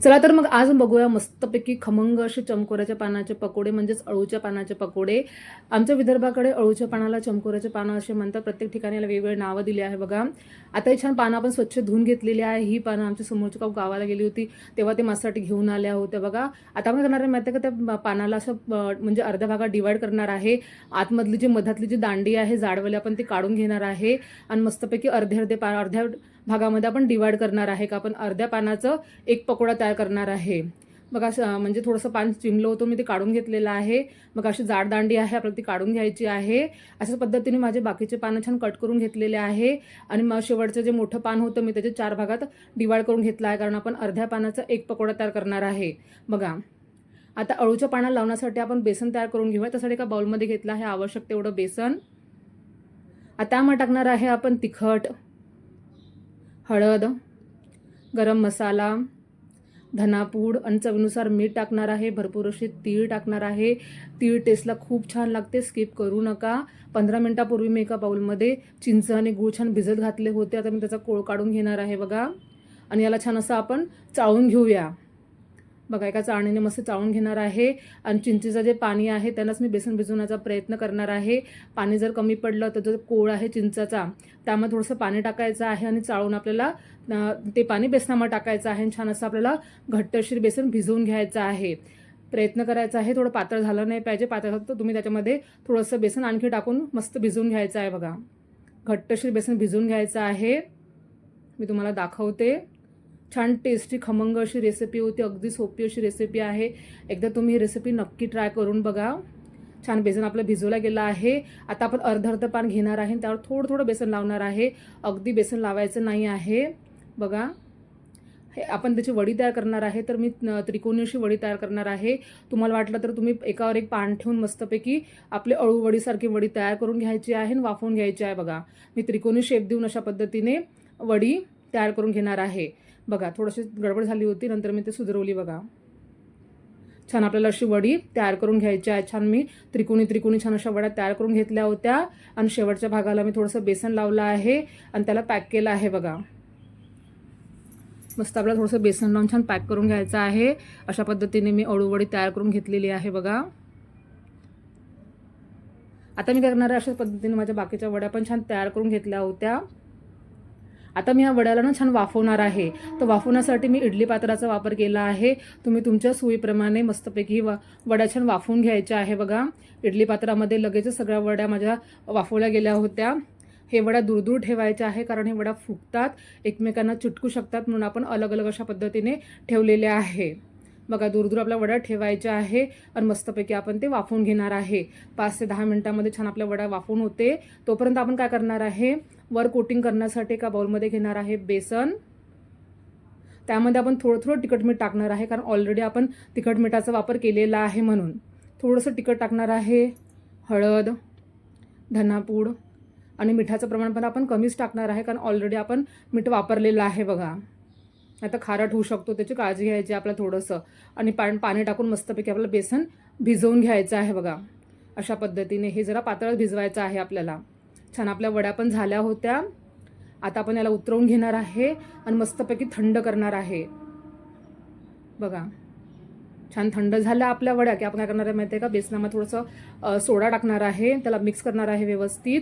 चला तर मग आज बघूया मस्तपैकी खमंग असे चमकोऱ्याच्या पानाचे पकोडे म्हणजेच अळूच्या पानाचे पकोडे. आमच्या विदर्भाकडे अळूच्या पानाला चमकोऱ्याचे पानं असे म्हणतात. प्रत्येक ठिकाणी याला वेगवेगळे नावं दिली आहे बघा. आता ही छान पानं आपण स्वच्छ धुवून घेतलेली आहे. ही पानं आमच्या समोरच्या गाव गावाला गेली होती. तेव्हा ते माझ्यासाठी घेऊन आल्या होत्या बघा. आता आपण करणार आहे माहिती आहे का? त्या पानाला असं म्हणजे अर्ध्या भागात डिवाइड करणार आहे. आतमधली जी मधातली जी दांडी आहे जाडवली आपण ती काढून घेणार आहे. आणि मस्तपैकी अर्धे अर्धे पा अर्ध्या भागामध्ये आपण डिवाइड करणार आहे का? आपण अर्ध्या पानाचं एक पकोडा तयार करणार आहे. मग असं म्हणजे थोडंसं पान चिमलं होतं मी ते काढून घेतलेलं आहे. मग अशी जाड दांडी आहे आपल्याला ती काढून घ्यायची आहे. अशा पद्धतीने माझे बाकीचे पानं छान कट करून घेतलेले आहे. आणि मग शेवटचं जे मोठं पान होतं मी त्याचे चार भागात डिवाइड करून घेतलं आहे कारण आपण अर्ध्या पानाचा एक पकोडा तयार करणार आहे. बघा आता अळूच्या पाना लावण्यासाठी आपण बेसन तयार करून घेऊया. त्यासाठी एका बाउलमध्ये घेतलं आहे आवश्यक तेवढं बेसन. आता मग टाकणार आहे आपण तिखट. हळद गरम मसाला धनापूड आणि चवीनुसार मीठ टाकणार आहे भरपूर असे तीळ टाकणार आहे. तीळ टेस्टला खूप छान लागते स्किप करू नका. पंधरा मिनटापूर्वी मी एका बाऊलमध्ये चिंच आणि गूळ छान भिजत घातले होते. आता मी त्याचा कोळ काढून घेणार आहे बघा. आणि याला छान असं आपण चाळून घेऊया. बघा एका चाळणीने मस्त चाळून घेणार आहे. आणि चिंचेचं जे पाणी आहे त्यालाच मी बेसन भिजवण्याचा प्रयत्न करणार आहे. पाणी जर कमी पडलं तर जो कोळ आहे चिंचाचा त्यामध्ये थोडंसं पाणी टाकायचं आहे आणि चाळून आपल्याला ते पाणी बेसनामध्ये टाकायचं आहे आणि छान असं आपल्याला घट्टशीर बेसन भिजवून घ्यायचं आहे. प्रयत्न करायचा आहे. थोडं पातळ झालं नाही पाहिजे. पातळ झालं तर तुम्ही त्याच्यामध्ये थोडंसं बेसन आणखी टाकून मस्त भिजवून घ्यायचं आहे बघा. घट्टशीर बेसन भिजवून घ्यायचं आहे. मी तुम्हाला दाखवते. छान टेस्टी खमंग अशी रेसिपी होती. अगदी सोपी अशी रेसिपी आहे. एकदा तुम्ही ही रेसिपी नक्की ट्राय करून बघा. छान बेसन आपलं भिजवलं गेलं आहे. आता आपण अर्ध अर्ध पान घेणार आहे. त्यावर थोडं थोडं बेसन लावणार आहे. अगदी बेसन लावायचं नाही आहे. बघा. हे आपण त्याची वडी तयार करणार आहे. तर मी त्रिकोणी अशी वडी तयार करणार आहे. तुम्हाला वाटलं तर तुम्ही एकावर एक पान ठेवून मस्तपैकी आपले अळू वडीसारखी वडी तयार करून घ्यायची आहे आणि वाफवून घ्यायची आहे बघा. मी त्रिकोणी शेप देऊन अशा पद्धतीने वडी तयार करून घेणार आहे. बघा थोडीशी गडबड झाली होती नंतर मी ते सुधरवली बघा. छान आपल्याला अशी वडी तयार करून घ्यायची आहे छान मी त्रिकोणी त्रिकोणी छान अशा वड्या तयार करून घेतल्या होत्या. आणि शेवटच्या भागाला मी थोडंसं बेसन लावलं आहे आणि त्याला पॅक केलं आहे बघा. मस्त आपल्याला थोडंसं बेसन लावून छान पॅक करून घ्यायचं आहे. अशा पद्धतीने मी अळूवडी तयार करून घेतलेली आहे बघा. आता मी करणार आहे पद्धतीने माझ्या बाकीच्या वड्या पण छान तयार करून घेतल्या होत्या. आता मी या वड्याला ना छान वाफवणार आहे. तर वाफवण्यासाठी मी इडली पात्राचा वापर केला आहे. तुम्ही तुमच्या सोयीप्रमाणे मस्तपैकी वा वड्या छान वाफवून घ्यायच्या आहे बघा. इडली पात्रामध्ये लगेचच सगळ्या वड्या माझ्या वाफवल्या गेल्या होत्या. हे वड्या दूरदूर ठेवायच्या आहे कारण हे वड्या फुगतात. एकमेकांना चिटकू शकतात म्हणून आपण अलग अलग अशा पद्धतीने ठेवलेल्या आहे. बघा दूरदूर आपला आपल्या वड्या ठेवायच्या आहे आणि मस्तपैकी आपण ते वाफवून घेणार आहे. पाच ते दहा मिनटामध्ये छान आपल्या वड्या वाफवून होते. तोपर्यंत आपण काय करणार आहे? वर कोटिंग करण्यासाठी एका बाउलमध्ये घेणार आहे बेसन. त्यामध्ये आपण थोडं थोडं तिखट मीठ टाकणार आहे कारण ऑलरेडी आपण तिखट मिठाचा वापर केलेला आहे म्हणून. थोडंसं तिखट टाकणार आहे हळद धनापूड आणि मिठाचं प्रमाण पण आपण कमीच टाकणार आहे कारण ऑलरेडी आपण मीठ वापरलेलं आहे बघा. आता खारट होऊ शकतो त्याची काळजी घ्यायची आपल्याला थोडंसं. आणि पाणी पाणी टाकून मस्तपैकी आपलं बेसन भिजवून घ्यायचं आहे बघा. अशा पद्धतीने हे जरा पातळ भिजवायचं आहे आपल्याला. छान आपल्या वड्या पण झाल्या होत्या. आता आपण याला उतरवून घेणार आहे आणि मस्तपैकी थंड करणार आहे. बघा छान थंड झाल्या आपल्या वड्या. की आपण काय करणार आहे माहिती आहे का? बेसनामध्ये थोडंसं सोडा टाकणार आहे. त्याला मिक्स करणार आहे व्यवस्थित.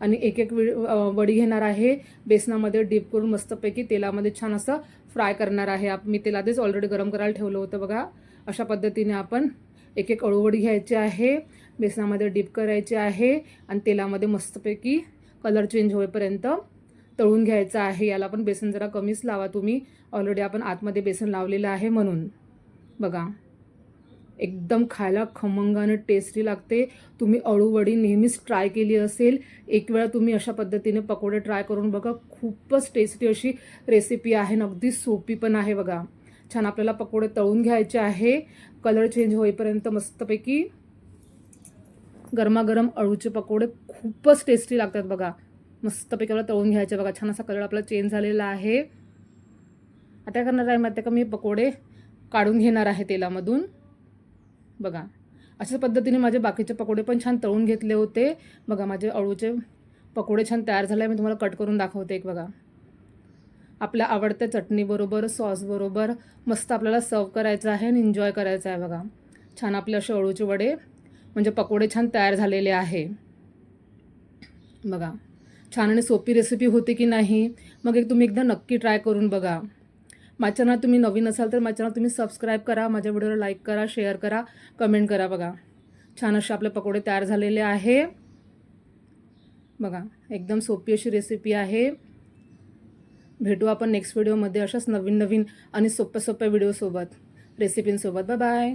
आणि एक एक वि- वडी घेणार आहे. बेसनामध्ये डीप करून मस्तपैकी तेलामध्ये छान असं फ्राय करणार आहे. आप मी तेल आधीच ऑलरेडी गरम करायला ठेवलं होतं बघा. अशा पद्धतीने आपण एक एक अळूवडी घ्यायची आहे. बेसनामध्ये डीप करायची आहे आणि तेलामध्ये मस्तपैकी कलर चेंज होईपर्यंत तळून घ्यायचं आहे. याला पण बेसन जरा कमीच लावा तुम्ही. ऑलरेडी आपण आतमध्ये बेसन लावलेलं आहे म्हणून. बघा. एकदम खायला खमंगाने टेस्टी लागते. तुम्ही अळूवडी नेहमीच ट्राय केली असेल. एक वेळा तुम्ही अशा पद्धतीने पकोडे ट्राय करून बघा. खूपच टेस्टी अशी रेसिपी आहे. अगदी सोपी पण आहे बघा. छान आपल्याला पकोडे तळून घ्यायचे आहे. कलर चेंज होईपर्यंत मस्तपैकी गरमागरम अळूचे पकोडे खूपच टेस्टी लागतात बघा. मस्तपैकी आपल्याला तळून घ्यायचे बघा. छान असा कलर आपला चेंज झालेला आहे. आता काय करणार आहे माहिती आहे का? मी पकोडे काढून घेणार आहे तेलामधून. बघा. अशाच पद्धतीने माझे बाकीचे पकोडे पण छान तळून घेतले होते. बघा माझे अळूचे पकोडे छान तयार झाले. मी तुम्हाला कट करून दाखवते एक बघा. आपल्या आवडत्या चटणीबरोबर सॉसबरोबर मस्त आपल्याला सर्व करायचं आहे आणि एन्जॉय करायचं आहे बघा. छान आपले असे अळूचे वडे. म्हणजे पकोडे छान तयार झालेले आहे. बघा छान आणि सोपी रेसिपी होती की नाही मग एक तुम्ही एकदा नक्की ट्राय करून बघा. माझ्या चॅनल तुम्ही नवीन असाल तर माझ्या चॅनल तुम्ही सबस्क्राईब करा माझ्या व्हिडिओला लाईक करा शेअर करा कमेंट करा बघा. छान असे आपले पकोडे तयार झालेले आहे. बघा एकदम सोपी अशी रेसिपी आहे. भेटू आपण नेक्स्ट व्हिडिओमध्ये अशाच नवीन नवीन आणि सोप्या सोप्या व्हिडिओसोबत रेसिपींसोबत बाय बाय